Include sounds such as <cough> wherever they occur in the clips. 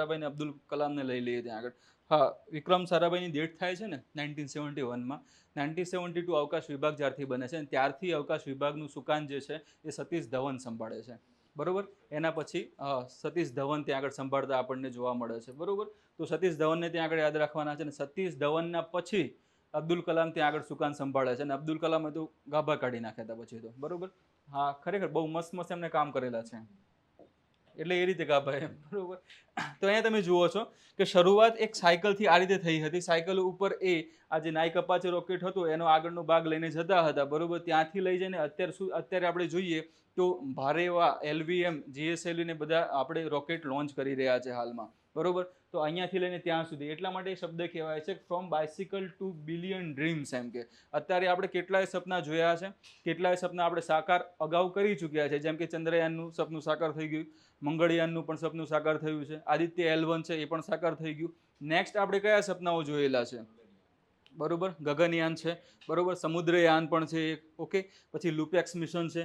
સારાભાઈ અબ્દુલ કલામને લઈ લઈએ ત્યાં આગળ. હા, વિક્રમ સારાભાઈની ડેટ થાય છે ને નાઇન્ટીન સેવન્ટી વનમાં નાઇન્ટીન સેવન્ટી ટુ અવકાશ વિભાગ જ્યારથી બને છે અને ત્યારથી અવકાશ વિભાગનું સુકાન જે છે એ સતીશ ધવન સંભાળે છે. બરોબર? એના પછી સતીશ ધવન ત્યાં આગળ સંભાળતા આપણને જોવા મળે છે. બરોબર? તો સતીશ ધવનને ત્યાં આગળ યાદ રાખવાના છે અને સતીશ ધવનના પછી અબ્દુલ કલામ ત્યાં આગળ સુકાન સંભાળે છે અને અબ્દુલ કલામે તો ગાભા કાઢી નાખ્યા હતા પછી તો. બરોબર? હા, ખરેખર બહુ મસ્ત મસ્ત એમને કામ કરેલા છે. એટલે એ રીતે કાપાય એમ. બરોબર? તો અહીંયા તમે જુઓ છો કે શરૂઆત એક સાયકલથી આ રીતે થઈ હતી. સાયકલ ઉપર એ આ જે નાઇક અપાચે રોકેટ હતું, એનો આગળનો ભાગ લઈને જતા હતા. બરોબર? ત્યાંથી લઈ જઈને અત્યાર સુધી અત્યારે આપણે જોઈએ તો ભારે એવા એલવીએમ જીએસએલવીને બધા આપણે રોકેટ લોન્ચ કરી રહ્યા છે હાલમાં. બરોબર? તો અહીંયાથી લઈને ત્યાં સુધી. એટલા માટે શબ્દ કહેવાય છે from bicycle to billion dreams એમ કે. અત્યારે આપણે કેટલાય સપના જોયા છે, કેટલાય સપના આપણે સાકાર અગાઉ કરી ચૂક્યા છે. જેમ કે ચંદ્રયાનનું સપનું સાકાર થઈ ગયું, મંગળયાનનું પણ સપનું સાકાર થયું છે, આદિત્ય એલવન છે એ પણ સાકાર થઈ ગયું. નેક્સ્ટ આપણે કયા સપનાઓ જોયેલા છે? બરોબર? ગગનયાન છે. બરોબર? સમુદ્રયાન પણ છે એક. ઓકે પછી લુપેક્સ મિશન છે.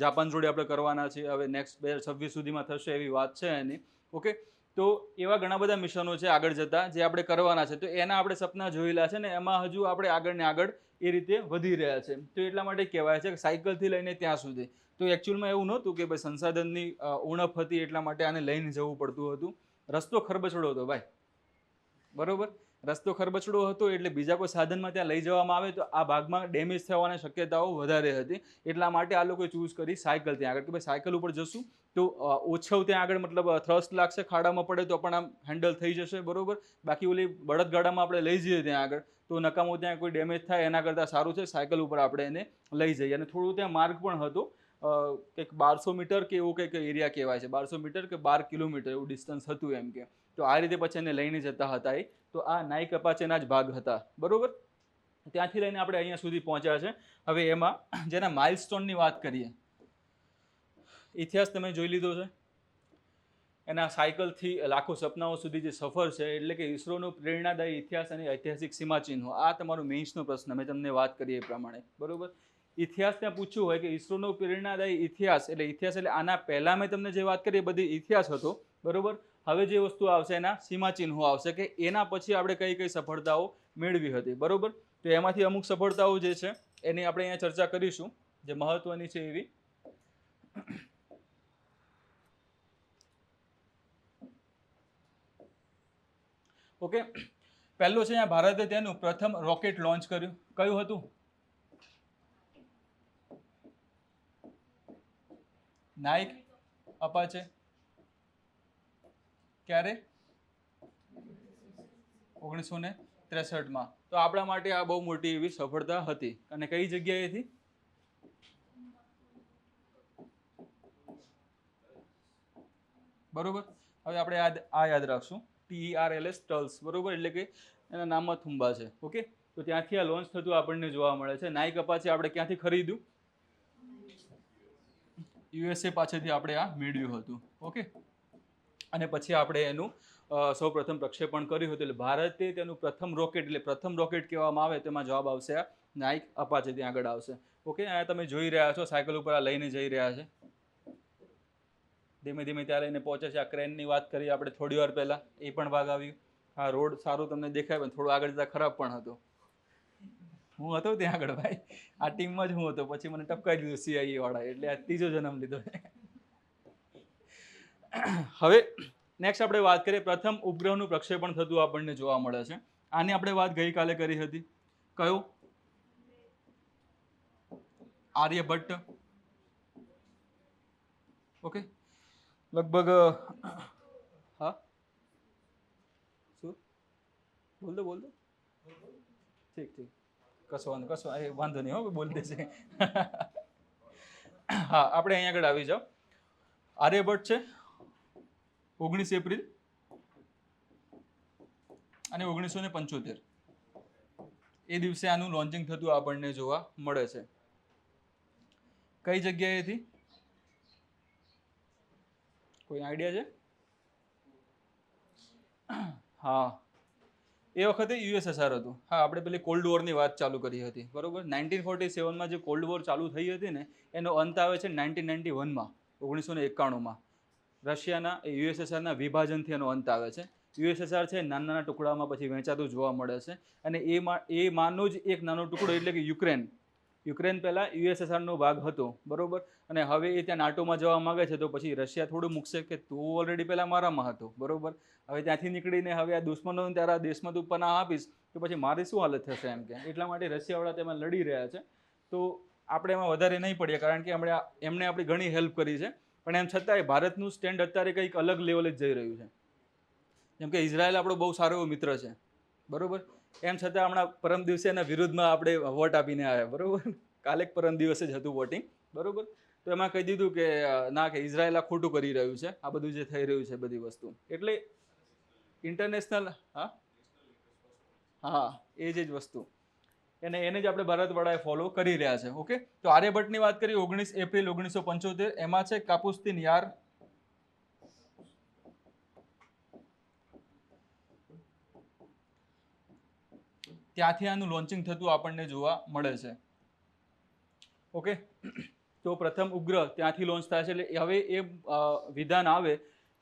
જાપાન જોડે આપણે કરવાના છે. હવે નેક્સ્ટ બે છવ્વીસ સુધીમાં થશે એવી વાત છે એની. ઓકે તો એવા ઘણા બધા મિશનો છે આગળ જતા જે આપણે કરવાના છે. તો એના આપણે સપના જોયેલા છે ને એમાં હજુ આપણે આગળ ને આગળ એ રીતે વધી રહ્યા છે. તો એટલા માટે કહેવાય છે કે સાયકલથી લઈને ત્યાં સુધી. તો એકચ્યુઅલમાં એવું નહોતું કે ભાઈ સંસાધનની ઉણપ હતી એટલા માટે આને લઈને જવું પડતું હતું. રસ્તો ખરબચડો હતો ભાઈ. બરોબર? રસ્તો ખરબચડો હતો એટલે બીજા કોઈ સાધનમાં ત્યાં લઈ જવામાં આવે તો આ ભાગમાં ડેમેજ થવાની શક્યતાઓ વધારે હતી. એટલા માટે આ લોકોએ ચૂઝ કરી સાયકલ ત્યાં આગળ કે ભાઈ સાયકલ ઉપર જશું તો ઓછો ત્યાં આગળ મતલબ થ્રસ્ટ લાગશે ખાડામાં પડે તો પણ આમ હેન્ડલ થઈ જશે, બરોબર? બાકી ઓલી બળદગાડામાં આપણે લઈ જઈએ ત્યાં આગળ તો નકામો ત્યાં કોઈ ડેમેજ થાય એના કરતાં સારું છે, સાયકલ ઉપર આપણે એને લઈ જઈએ. અને થોડું ત્યાં માર્ગ પણ હતો કંઈક બારસો મીટર કે એવું કંઈક એરિયા કહેવાય છે, બારસો મીટર કે બાર કિલોમીટર એવું ડિસ્ટન્સ હતું એમ કે. તો આ રીતે પછી એને લઈને જતા હતા એ. તો આ નાઈક અપાચેના જ ભાગ હતા. બરાબર? ત્યાંથી લઈને આપણે અહીંયા સુધી પહોંચ્યા છે. હવે એમાં જેના માઇલસ્ટોનની વાત કરીએ. ઇતિહાસ તમે જોઈ લીધો છે. એના સાયકલથી લાખો સપનાઓ સુધી જે સફર છે, એટલે કે ઇસરોનો પ્રેરણાદાયી ઇતિહાસ અને ઐતિહાસિક સીમાચિહ્નો, આ તમારો મેઇન્સનો પ્રશ્ન. મેં તમને વાત કરી એ પ્રમાણે. બરોબર? ઇતિહાસ ત્યાં પૂછ્યું હોય કે ઈસરોનો પ્રેરણાદાયી ઇતિહાસ, એટલે ઇતિહાસ એટલે આના પહેલાં મેં તમને જે વાત કરી એ બધી ઇતિહાસ હતો. બરોબર? હવે જે વસ્તુ આવશે એના સીમાચિહ્નો આવશે કે એના પછી આપણે કઈ કઈ સફળતાઓ મેળવી હતી, બરાબર? તો એમાંથી અમુક સફળતાઓ જે છે, એની આપણે અહીંયા ચર્ચા કરીશું, જે મહત્વની છે એવી. ઓકે? પહેલું છે અહીંયા ભારતે તેનું પ્રથમ રોકેટ લોન્ચ કર્યું. કયું હતું? Nike Apache? ક્યારે? ઓગણીસો ને ત્રેસઠમાં. તો આપણા માટે આ બહુ મોટી એવી સફળતા હતી. અને કઈ જગ્યાએથી? બરોબર? હવે આપણે આ યાદ રાખશું. ટી આર એલ એસ ટલ્સ બરોબર? એટલે કે એના નામમાં થુંબા છે. ઓકે? તો ત્યાંથી આ લોન્ચ થતું આપણને જોવા મળે છે. નાઇક અપાચે આપણે ક્યાંથી ખરીદ્યું? યુએસએ પાસેથી આપણે આ મેળવ્યું હતું. ઓકે? અને પછી આપણે એનું સૌ પ્રથમ પ્રક્ષેપણ કર્યું હતું. એટલે ભારતે તેનું પ્રથમ રોકેટ, એટલે પ્રથમ રોકેટ કહેવામાં આવે તેમાં જવાબ આવશે આ નાઇક અપાચે, ત્યાં આગળ આવશે. ઓકે, આ તમે જોઈ રહ્યા છો, સાયકલ ઉપર આ લઈને જઈ રહ્યા છે. ધીમે ધીમે ત્યાં લઈને પહોંચે છે. આ ક્રેનની વાત કરીએ આપણે થોડી વાર પહેલાં, એ પણ ભાગ આવ્યું. હા રોડ સારું તમને દેખાય, પણ થોડું આગળ જતાં ખરાબ પણ હતો. હું હતો ત્યાં આગળ, ભાઈ? આ ટીમમાં જ હું હતો. પછી મને ટપકાઈ દીધું સીઆઈએ વાળા એટલે આ ત્રીજો જન્મ લીધો. હવે નેક્સ્ટ આપણે વાત કરીએ. પ્રથમ ઉપગ્રહનું પ્રક્ષેપણ થતું આપણને જોવા મળે છે. આની આપણે વાત ગઈકાલે કરી હતી. કયો? આર્યભટ્ટ. ઓકે લગભગ, હા? શું? બોલ દો બોલ દો. ઠીક ઠીક. કશો વાંધો, કશો એ વાંધો નહીં હો બોલ દેશે હા, આપણે અહીંયા આગળ આવી જાઓ. આર્યભટ્ટ છે. ઓગણીસ એપ્રિલ અને ઓગણીસો ને પંચોતેર. એ દિવસે આનું લોન્ચિંગ થતું આપણને જોવા મળે છે. કઈ જગ્યાએથી કોઈ આઈડિયા છે? હા. એ વખતે યુએસએસઆર હતું. હા, આપણે પેલી કોલ્ડ વોરની વાત ચાલુ કરી હતી. બરોબર? નાઇન્ટીન ફોર્ટી સેવનમાં જે કોલ્ડ વોર ચાલુ થઈ હતી ને, એનો અંત આવે છે નાઇન્ટીન નાઇન્ટી વનમાં ઓગણીસો ને એકાણુંમાં. રશિયાના યુએસએસઆરના વિભાજનથી એનો અંત આવે છે. યુએસએસઆર છે નાના નાના ટુકડામાં પછી વહેંચાતું જોવા મળે છે અને એ એ માનો જ એક નાનો ટુકડો એટલે કે યુક્રેન. યુક્રેન પહેલાં યુએસએસઆરનો ભાગ હતો, બરોબર? અને હવે એ ત્યાં નાટોમાં જવા માગે છે તો પછી રશિયા થોડું મૂકશે કે તું ઓલરેડી પહેલાં મારામાં હતો, બરોબર? હવે ત્યાંથી નીકળીને હવે આ દુશ્મનો તારા દેશમાં તું પનાહ આપીશ, તો પછી મારી શું હાલત થશે એમ કે? એટલા માટે રશિયાવાળા તેમાં લડી રહ્યા છે. તો આપણે એમાં વધારે નહીં પડીએ, કારણ કે એમણે એમણે આપણી ઘણી હેલ્પ કરી છે. પણ એમ છતાંય ભારતનું સ્ટેન્ડ અત્યારે કંઈક અલગ લેવલે જ જઈ રહ્યું છે. જેમ કે ઇઝરાયલ આપણો બહુ સારો એવો મિત્ર છે. બરાબર? એમ છતાં હમણાં પરમ દિવસે એના વિરુદ્ધમાં આપણે વોટ આપીને આવ્યા. બરાબર? કાલે પરમ દિવસે જ હતું વોટિંગ બરોબર? તો એમાં કહી દીધું કે ના, કે ઇઝરાયલ આ ખોટું કરી રહ્યું છે. આ બધું જે થઈ રહ્યું છે બધી વસ્તુ. એટલે ઇન્ટરનેશનલ હા? હા, એ જ વસ્તુ. એને એને જ આપણે ભારતવાળાએ ફોલો કરી રહ્યા છે. ઓકે તો આર્યભટ્ટની વાત કરી ઓગણીસ એપ્રિલ ઓગણીસો પંચોતેર. એમાં છે કાપુસ્તીન યાર. ત્યાંથી આનું લોન્ચિંગ થતું આપણને જોવા મળે છે. ઓકે તો પ્રથમ ઉગ્ર ત્યાંથી લોન્ચ થાય છે. એટલે હવે એ વિધાન આવે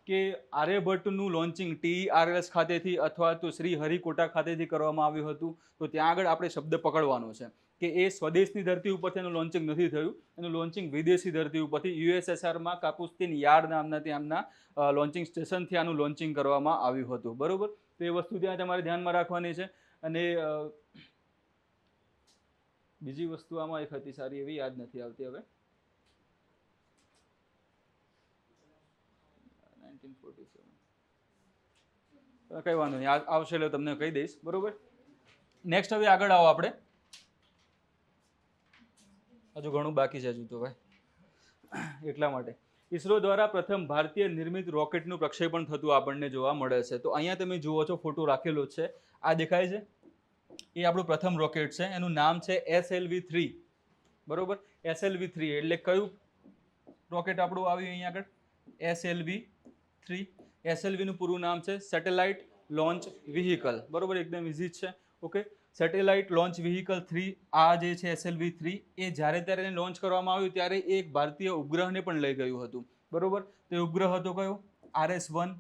કે આર્યભટ્ટનું લોન્ચિંગ ટીઆરએસ ખાતેથી અથવા તો શ્રી હરિકોટા ખાતેથી કરવામાં આવ્યું હતું, તો ત્યાં આગળ આપણે શબ્દ પકડવાનો છે. કે એ સ્વદેશની ધરતી ઉપરથી એનું લોન્ચિંગ નથી થયું. એનું લોન્ચિંગ વિદેશી ધરતી ઉપરથી યુએસએસઆરમાં કાપુસ્તીન યાર્ડ નામના ત્યાંના લોન્ચિંગ સ્ટેશનથી આનું લોન્ચિંગ કરવામાં આવ્યું હતું. બરાબર? તો એ વસ્તુ ત્યાં તમારે ધ્યાનમાં રાખવાની છે. અને બીજી વસ્તુ આમાં એક હતી, સારી એવી યાદ નથી આવતી હવે. કંઈ વાંધો નહીં. આવશે એટલે તમને કહી દઈશ. બરોબર? નેક્સ્ટ હવે આગળ આવો આપણે. હજુ ઘણું બાકી છે હજુ તો ભાઈ. એટલા માટે. ઈસરો દ્વારા પ્રથમ ભારતીય નિર્મિત રોકેટનું પ્રક્ષેપણ થતું આપણને જોવા મળે છે. તો અહીંયા તમે જુઓ છો, ફોટો રાખેલો છે. આ દેખાય છે? એ આપણું પ્રથમ રોકેટ છે. એનું નામ છે એસએલવી થ્રી બરોબર? એસએલવી થ્રી એટલે કયું રોકેટ આપણું આવ્યું અહીંયા આગળ? એસએલવી થ્રી એસએલવીનું પૂરું નામ છે સેટેલાઇટ લોન્ચ વ્હીકલ બરોબર, એકદમ ઇઝી છે. Okay satellite launch vehicle three આ જે છે એસએલવી થ્રી એ જ્યારે ત્યારે એને લોન્ચ કરવામાં આવ્યું ત્યારે એક ભારતીય ઉપગ્રહને પણ લઈ ગયું હતું. બરોબર? તો ઉપગ્રહ હતો કયો? આરએસ વન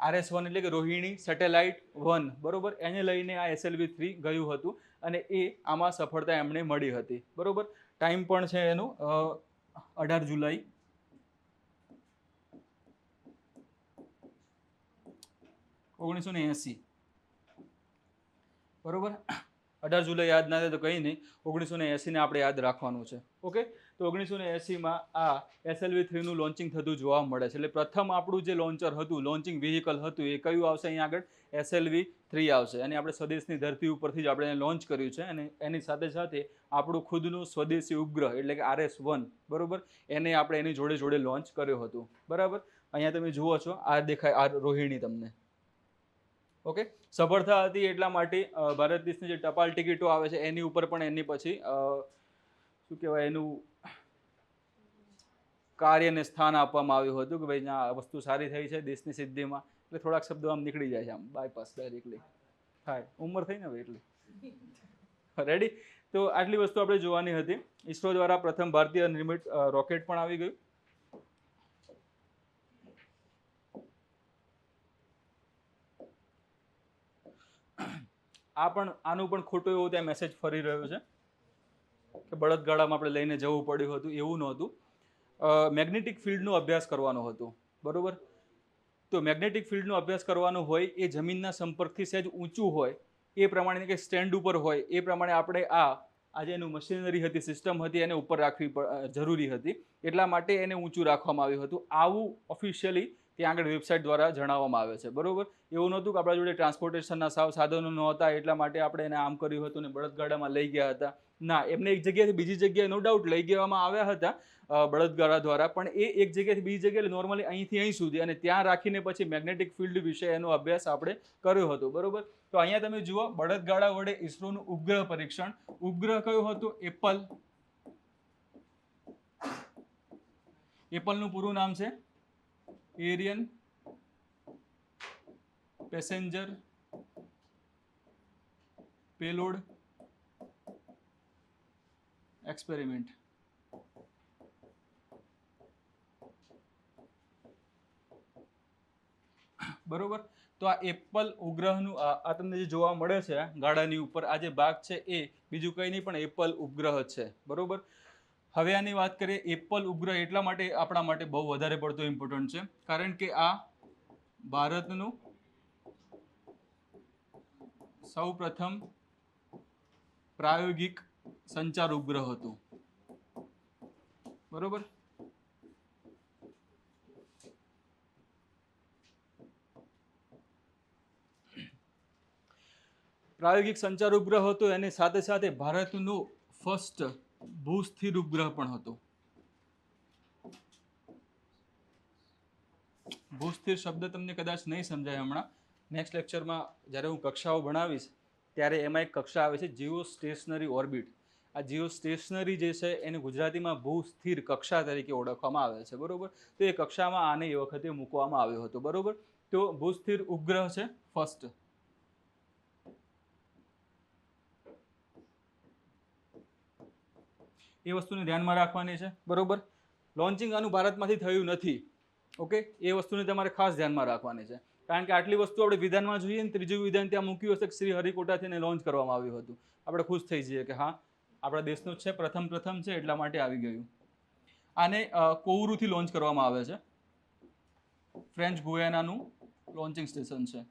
આરએસ વન એટલે કે રોહિણી સેટેલાઇટ વન બરોબર? એને લઈને આ એસએલવી થ્રી ગયું હતું અને એ આમાં સફળતા એમણે મળી હતી. બરોબર? ટાઈમ પણ છે એનું અઢાર જુલાઈ ઓગણીસો ને એંસી. બરોબર? અઢાર જુલાઈ યાદ ના થાય તો કંઈ નહીં. ઓગણીસો ને એંસીને આપણે યાદ રાખવાનું છે. ઓકે? તો ઓગણીસો ને એંસીમાં આ એસએલવી થ્રીનું લોન્ચિંગ થતું જોવા મળે છે. એટલે પ્રથમ આપણું જે લોન્ચર હતું, લોન્ચિંગ વ્હીકલ હતું, એ કયું આવશે અહીંયા આગળ? એસએલવી થ્રી આવશે. અને આપણે સ્વદેશની ધરતી ઉપરથી જ આપણે એને લોન્ચ કર્યું છે. અને એની સાથે સાથે આપણું ખુદનું સ્વદેશી ઉપગ્રહ, એટલે કે આરએસ વન, બરોબર? એને આપણે એની જોડે જોડે લોન્ચ કર્યું હતું. બરાબર? અહીંયા તમે જુઓ છો. આ દેખાય, આ રોહિણી તમને. ઓકે? સફળતા હતી એટલા માટે ભારત દેશની જે ટપાલ ટિકિટો આવે છે, એની ઉપર પણ એની પછી શું કહેવાય, એનું કાર્યને સ્થાન આપવામાં આવ્યું હતું કે ભાઈ આ વસ્તુ સારી થઈ છે દેશની સિદ્ધિમાં. એટલે થોડાક શબ્દો આમ નીકળી જાય છે, આમ બાયપાસ ડાયરેક્ટલી થાય ઉંમર થઈ ને હવે એટલી. રેડી તો આટલી વસ્તુ આપણે જોવાની હતી. ઈસરો દ્વારા પ્રથમ ભારતીય નિર્મિત રોકેટ પણ આવી ગયું. આ પણ, આનું પણ ખોટું એવું ત્યાં મેસેજ ફરી રહ્યો છે કે બળદગાડામાં આપણે લઈને જવું પડ્યું હતું, એવું નહોતું. મેગ્નેટિક ફિલ્ડનો અભ્યાસ કરવાનો હતો, બરાબર? તો મેગ્નેટિક ફિલ્ડનો અભ્યાસ કરવાનો હોય, એ જમીનના સંપર્કથી સહેજ ઊંચું હોય, એ પ્રમાણે કે સ્ટેન્ડ ઉપર હોય, એ પ્રમાણે આપણે આ આજે એનું મશીનરી હતી સિસ્ટમ હતી, એને ઉપર રાખવી જરૂરી હતી. એટલા માટે એને ઊંચું રાખવામાં આવ્યું હતું. આવું ઓફિશિયલી ત્યાં આગળ વેબસાઇટ દ્વારા જણાવવામાં આવે છે. બરોબર? એવું નહોતું કે આપણા જોડે ટ્રાન્સપોર્ટેશનના સાવ સાધનો નહોતા, એટલા માટે આપણે એને આમ કર્યું હતું ને બળદગાડામાં લઈ ગયા હતા. ના, એમને એક જગ્યાએથી બીજી જગ્યાએ નો ડાઉટ લઈ ગયામાં આવ્યા હતા બળદગાડા દ્વારા. પણ એ એક જગ્યાએથી બીજી જગ્યાએ નોર્મલી અહીંથી અહીં સુધી અને ત્યાં રાખીને પછી મેગ્નેટિક ફિલ્ડ વિશે એનો અભ્યાસ આપણે કર્યો હતો. બરોબર? તો અહીંયા તમે જુઓ, બળદગાડા વડે ઈસરોનું ઉપગ્રહ પરીક્ષણ. ઉપગ્રહ કયો હતો? એપલ. એપલનું પૂરું નામ છે? એરિયન પેસેન્જર પેલોડ એક્સપેરિમેન્ટ બરોબર? તો આ એપલ ઉપગ્રહનું આ તમને જે જોવા મળે છે, ગાડાની ઉપર આ જે ભાગ છે એ, બીજું કંઈ નહીં પણ એપલ ઉપગ્રહ છે. બરોબર? હવે આની વાત કરીએ એપલ ઉપગ્રહ એટલા માટે આપણા માટે બહુ વધારે પડતો ઇમ્પોર્ટન્ટ છે. કારણ કે આ ભારતનું સૌ પ્રથમ પ્રાયોગિક સંચાર ઉપગ્રહ હતું. બરોબર? પ્રાયોગિક સંચાર ઉપગ્રહ હતો, એની સાથે સાથે ભારતનું ફર્સ્ટ ભૂસ્થિર ઉપગ્રહ પણ હતો. ભૂસ્થિર શબ્દ તમને કદાચ નહીં સમજાય હમણાં. નેક્સ્ટ લેક્ચરમાં જ્યારે હું કક્ષાઓ ભણાવીશ, ત્યારે એમાં એક કક્ષા આવે છે જીઓ સ્ટેશનરી ઓર્બિટ આ જીઓ સ્ટેશનરી જે છે, એને ગુજરાતીમાં ભૂસ્થિર કક્ષા તરીકે ઓળખવામાં આવે છે, બરાબર? તો એ કક્ષામાં આને એ વખતે મૂકવામાં આવ્યો હતો, બરાબર? તો ભૂસ્થિર ઉપગ્રહ છે ફર્સ્ટ એ વસ્તુને ધ્યાનમાં રાખવાની છે. બરોબર? લોન્ચિંગ આનું ભારતમાંથી થયું નથી. ઓકે એ વસ્તુને તમારે ખાસ ધ્યાનમાં રાખવાની છે. કારણ કે આટલી વસ્તુ આપણે વિધાનમાં જોઈએ ને, ત્રીજું વિધાન ત્યાં મૂક્યું હશે શ્રી હરિકોટાથી એને લોન્ચ કરવામાં આવ્યું હતું. આપણે ખુશ થઈ જઈએ કે હા, આપણા દેશનું છે, પ્રથમ પ્રથમ છે, એટલા માટે આવી ગયું. આને કોવરુથી લોન્ચ કરવામાં આવે છે. ફ્રેન્ચ ગુયાનાનું લોન્ચિંગ સ્ટેશન છે.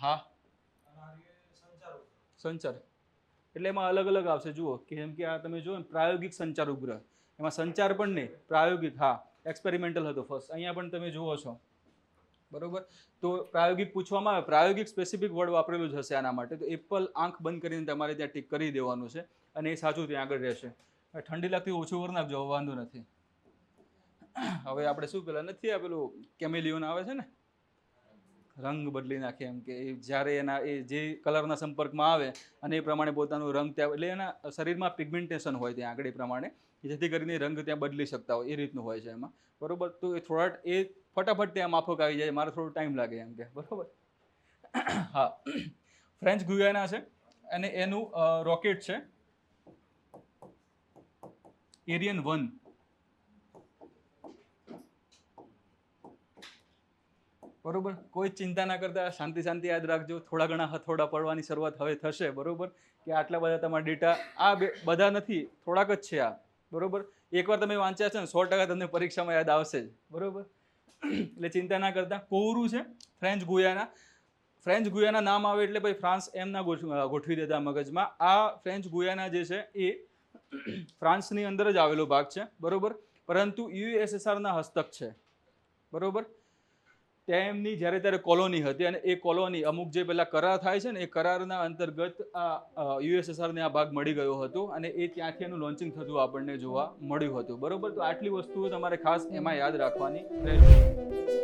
હા. સંચાર. એટલે એમાં અલગ અલગ આવશે. જુઓ કે જેમ કે આ તમે જુઓ પ્રાયોગિક સંચાર ઉપગ્રહ. એમાં સંચાર પણ નહીં, પ્રાયોગિક, હા એક્સપેરિમેન્ટલ હતો ફર્સ્ટ અહીંયા પણ તમે જુઓ છો. બરોબર? તો પ્રાયોગિક પૂછવામાં આવે, પ્રાયોગિક સ્પેસિફિક વર્ડ વાપરેલું જ હશે આના માટે. તો એપલ આંખ બંધ કરીને તમારે ત્યાં ટીક કરી દેવાનું છે અને એ સાચું ત્યાં આગળ રહેશે. ઠંડી લાગતી ઓછું કરી નાખજો વાંધો નથી. હવે આપણે શું પેલા નથી આ પેલું કેમેલિયોન આવે છે ને? રંગ બદલી નાખે એમ કે જ્યારે એના એ જે કલરના સંપર્કમાં આવે અને એ પ્રમાણે પોતાનો રંગ ત્યાં એટલે એના શરીરમાં પિગમેન્ટેશન હોય ત્યાં આગળ એ પ્રમાણે જેથી કરીને રંગ ત્યાં બદલી શકતા હોય, એ રીતનું હોય છે એમાં. બરાબર? તો એ થોડા એ ફટાફટ ત્યાં માફક આવી જાય, મારે થોડો ટાઈમ લાગે એમ કે. બરાબર? <coughs> હા. <coughs> ફ્રેન્ચ ગુયાના છે અને એનું રોકેટ છે. એરિયન વન બરોબર? કોઈ ચિંતા ના કરતા, શાંતિ શાંતિ યાદ રાખજો. થોડા ઘણા હથોડા પડવાની શરૂઆત હવે થશે, બરોબર? કે આટલા બધા તમારા ડેટા આ બધા નથી, થોડાક જ છે આ, બરોબર? એકવાર તમે વાંચ્યા છે ને, સો ટકા તમને પરીક્ષામાં યાદ આવશે જ, બરોબર? એટલે ચિંતા ના કરતા. કોવરું છે? French Guyana. ફ્રેન્ચ ગુયાના નામ આવે એટલે ભાઈ ફ્રાન્સ એમ ના ગોઠવી દેતા મગજમાં. આ ફ્રેન્ચ ગુયાના જે છે, એ ફ્રાન્સની અંદર જ આવેલો ભાગ છે, બરોબર? પરંતુ યુએસએસઆરના હસ્તક છે, બરોબર? તેમની જ્યારે ત્યારે કોલોની હતી અને એ કોલોની અમુક જે પેલા કરાર થાય છે ને, એ કરારના અંતર્ગત આ યુએસએસઆરને આ ભાગ મળી ગયો હતો અને એ ત્યાંથી એનું લોન્ચિંગ થતું આપણને જોવા મળ્યું હતું. બરોબર? તો આટલી વસ્તુઓ તમારે ખાસ એમાં યાદ રાખવાની રહેશે.